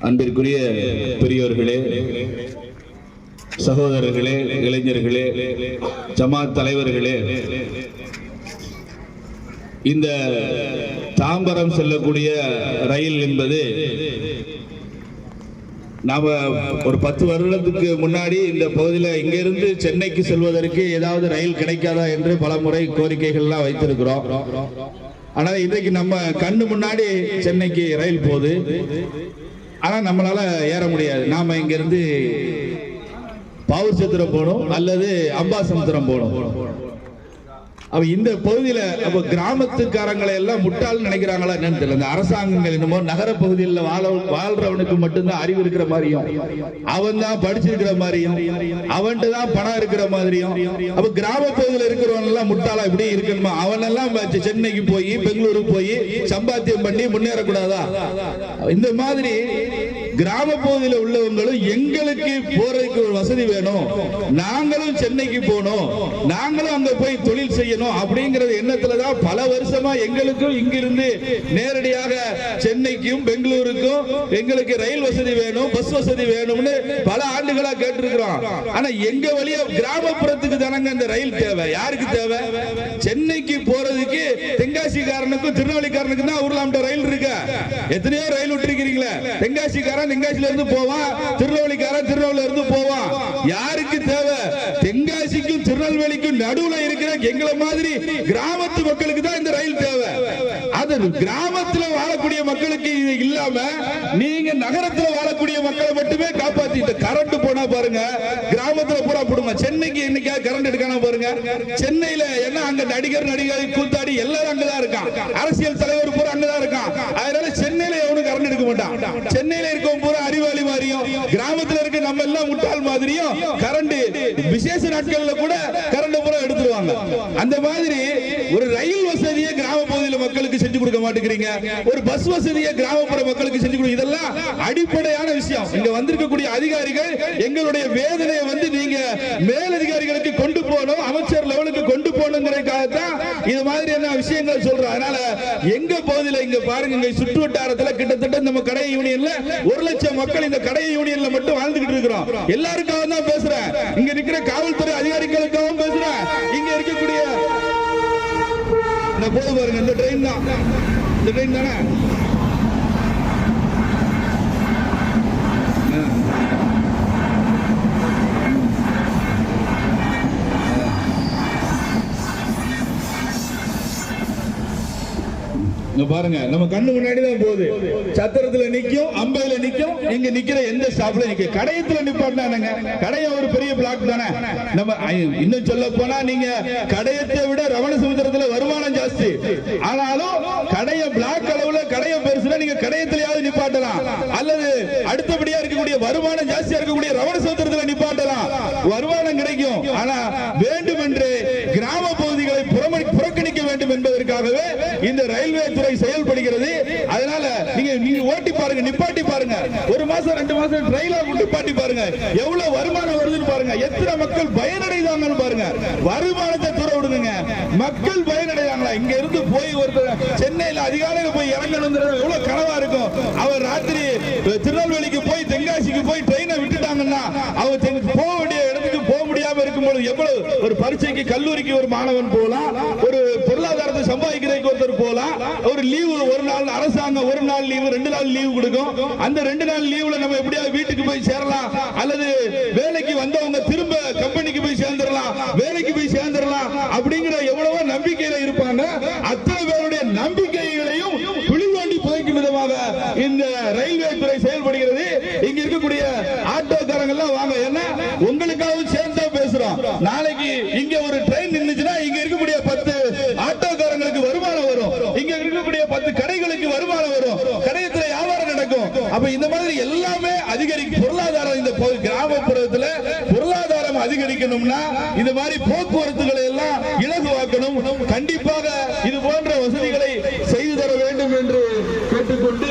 அன்பிற்குரிய பெரியோர்களே சகோதரர்களே இளைஞர்களே ஜமாத் தலைவர்களே இந்த தாம்பரம் செல்லக்கூடிய ரயில் என்பது நாம ஒரு பத்து வருடத்துக்கு முன்னாடி இந்த பகுதியில் இங்கிருந்து சென்னைக்கு செல்வதற்கு ஏதாவது ரயில் கிடைக்காதா என்று பல முறை கோரிக்கைகள்லாம் வைத்திருக்கிறோம். ஆனால் இன்றைக்கு நம்ம கண்ணு முன்னாடி சென்னைக்கு ரயில் போகுது. ஆனால் நம்மளால ஏற முடியாது. நாம இங்கிருந்து பாவூர் சத்திரம் போகணும் அல்லது அம்பாசமுத்திரம் போகணும். அப்ப இந்த பகுதியில அப்ப கிராமத்துக்காரங்களை எல்லாம் முட்டாள் நினைக்கிறாங்களா என்னன்னு தெரியல. இந்த அரசாங்கங்கள் என்னமோ நகர பகுதியில் வாழ வாழ்றவனுக்கு மட்டும்தான் அறிவு இருக்கிற மாதிரியும் அவன் தான் படிச்சிருக்கிற மாதிரியும் அவன்கிட்ட தான் பணம் இருக்கிற மாதிரியும் அப்ப கிராம பகுதியில் இருக்கிறவன் எல்லாம் முட்டாளா இப்படி இருக்கணுமா? அவன் எல்லாம் சென்னைக்கு போய் பெங்களூருக்கு போய் சம்பாத்தியம் பண்ணி முன்னேறக்கூடாதா? இந்த மாதிரி கிராம பகுதியில் உள்ளவங்களும் எங்களுக்கு போறதுக்கு ஒரு வசதி வேணும். நாங்களும் சென்னைக்கு போகணும். நாங்களும் அங்க போய் தொழில் செய்யணும் அப்படிங்கறது எண்ணத்துல தான் பல வருஷமா எங்களுக்கும் இங்கிருந்து நேரடியாக சென்னைக்கும் பெங்களூருக்கும் எங்களுக்கு ரயில் வசதி வேணும் பஸ் வசதி வேணும்னு பல ஆண்டுகளா கேட்டிருக்கிறோம். ஆனா எங்க வழியா கிராமப்புறத்துக்கு தானங்க இந்த ரயில் தேவை? யாருக்கு தேவை? சென்னைக்கு போறதுக்கு தென்காசிக்காரனுக்கும் திருநெல்வேலிக்காரனுக்கும் தான் ஊர்லாம்ட்ட ரயில் இருக்கு? எத்தனையோ ரயில் விட்டுருக்கிறீங்களே. தென்காசிக்காரன் தென்காசில இருந்து போவான் திருநெல்வேலிக்காரன் திருநெல்வேலில இருந்து போவான் யாருக்கு தேவை? தென்காசிக்கும் திருநெல்வேலிக்கும் நடுவுல இருக்கிற எங்களை மாதிரி கிராமத்து மக்களுக்கு தான் இந்த ரயில் தேவை. அது கிராமத்துல வாழக்கூடிய மக்களுக்கு இது இல்லாம நீங்க நகரத்துல வாழக்கூடிய மக்களை மட்டுமே காப்பாத்திட்டு கரண்ட் போனா பாருங்க கிராமத்துல பூரா போடுங்க சென்னைக்கு என்னைக்கா கரண்ட் எடுக்காம பாருங்க சென்னையில என்ன அங்க நடிகர் நடிகர் கூத்தாடி எல்லாரும் அங்கதான் இருக்கான் அரசியல் தலைவர் பூரா அங்கதான் இருக்கான் அதனால சென்னையில எவனும் கரண்ட் எடுக்க மாட்டான் சென்னையில இருக்கவன் பூரா அறிவாளி மாதிரியும் கிராமத்துல இருக்க நம்ம எல்லாம் முட்டாள் கரண்ட் விசேஷ நாட்கள்ல கூட கரண்ட் பூரா எடுத்துருவாங்க. அந்த மாதிரி ஒரு ரயில் வசதியை கிராம பகுதியில் மக்களுக்கு செஞ்சு கொடுக்க மாட்டேங்கிறீங்க. ஒரு பஸ் வசதியை கிராமப்புற மக்களுக்கு செஞ்சு கொடுக்க இதெல்லாம் அடிப்படையான விஷயம். இங்க வந்திருக்கக்கூடிய அதிகாரிகள் எங்களுடைய வேதனையை வந்து நீங்க மேலதிகாரிகளுக்கு கொண்டு போகணும் அமைச்சர் லெவலுக்கு கொண்டு போகணுங்கிறதுக்காகத்தான் இது மாதிரி என்ன எங்க பகுதியில இங்க பாருங்க இங்க சுற்று வட்டாரத்துல கிட்டத்தட்ட நம்ம கடை யூனியன்ல ஒரு லட்சம் மக்கள் இந்த கடை யூனியன்ல மட்டும் வாழ்ந்துகிட்டு இருக்கிறோம். எல்லாருக்காகவும் தான் பேசுறேன் இங்க இருக்கிற காவல்துறை அதிகாரிகளுக்காகவும் பேசுறேன் இங்க இருக்கக்கூடிய இந்த போது பாருங்க இந்த ட்ரெயின் தான். இந்த ட்ரெயின் தானே? இங்க பாருங்க நம்ம கண்ணு முன்னாடி தான் போகுது. சத்திரத்துல நிக்கும் அம்பையில நிக்கும் இங்க நிக்கிற எந்த ஸ்டாப்ல நிக்க. கடையத்துல நிப்பாட்டினானுங்க. கடையம் ஒரு பெரிய பிளாக் தானே. நம்ம இன்னும் சொல்ல போனா நீங்க கடையத்தை விட ரவண சமுத்திரத்துல வருமானம் ஜாஸ்தி. ஆனாலும் கடைய பிளாக் அளவுல கடைய பெருசுனா நீங்க கடையத்திலேயாவது நிப்பாட்டலாம். அல்லது அடுத்தபடியா இருக்கக்கூடிய வருமானம் ஜாஸ்தியா இருக்கக்கூடிய ரவண சமுத்திரத்துல நிப்பாட்டலாம். வருமானம் கிடைக்கும். ஆனா வேண்டும் என்பதற்காகவே இந்த ரயில்வே துறை செயல்படுகிறது. அதனால நீங்க நீங்க ஓட்டி பாருங்க நிப்பாட்டி பாருங்க. ஒரு மாசம் ரெண்டு மாசம் ரயிலா நிப்பாட்டி பாருங்க. எவ்வளவு வருமானம் வருதுன்னு பாருங்க. எத்தனை மக்கள் பயனடைதாங்கன்னு பாருங்க. வருமானத்தை தூர விடுங்க மக்கள் பயனடைதாங்களா இங்க இருந்து போய் ஒருத்தர் சென்னையில அதிகாலையில போய் இறங்கணுங்கிறது எவ்வளவு கனவா இருக்கும். அவர் ராத்திரி திருநெல்வேலிக்கு போய் தென்காசிக்கு போய் ட்ரெயினை விட்டுட்டாங்கன்னா அவர் போக வேண்டிய எவ்வளவு எவ்வளவு? ஒரு பரீட்சைக்கு கல்லூரிக்கு ஒரு மாணவன் போலாம் ஒரு பொருளாதாரத்தை சம்பாதிக்கிறதுக்கு ஒருத்தர் போலாம் ஒரு லீவு ஒரு நாள் அரசாங்கம் ஒரு நாள் லீவு ரெண்டு நாள் லீவு கொடுக்கும். அந்த ரெண்டு நாள் லீவுல நம்ம எப்படியாவது வீட்டுக்கு போய் சேரலாம். அல்லது வேலைக்கு வந்தவங்க திரும்ப கம்பெனிக்கு போய் சேர்ந்துடலாம். வேலைக்கு போய் சேர்ந்துடலாம். அப்படிங்கிற எவ்வளவோ நம்பிக்கையில இருப்பாங்க. அத்தனை பேருடைய நம்பிக்கைகளையும் குழி புதைக்கும் விதமாக இந்த ரயில்வே துறை செயல்படுகிறது. இங்க இருக்கக்கூடிய ஆட்டோக்காரங்க எல்லாம் வாங்க. ஏன்னா உங்களுக்காக நாளைக்கு இங்க ஒரு ட்ரெயின் நின்றுச்சுன்னா இங்க இருக்கக்கூடிய பத்து ஆட்டோக்காரங்களுக்கு வருமானம் வரும். இங்க இருக்கக்கூடிய பத்து கடைகளுக்கு வருமானம் வரும். கடையத்துல வியாபாரம் நடக்கும். அப்ப இந்த மாதிரி எல்லாமே அதிகரிக்கும் பொருளாதாரம் இந்த கிராமப்புறத்துல பொருளாதாரம் அதிகரிக்கணும்னா இந்த மாதிரி போக்குவரத்துகளை எல்லாம் இலகுவாக்கணும். கண்டிப்பாக இது போன்ற வசதிகளை செய்து தர வேண்டும் என்று கேட்டுக்கொண்டு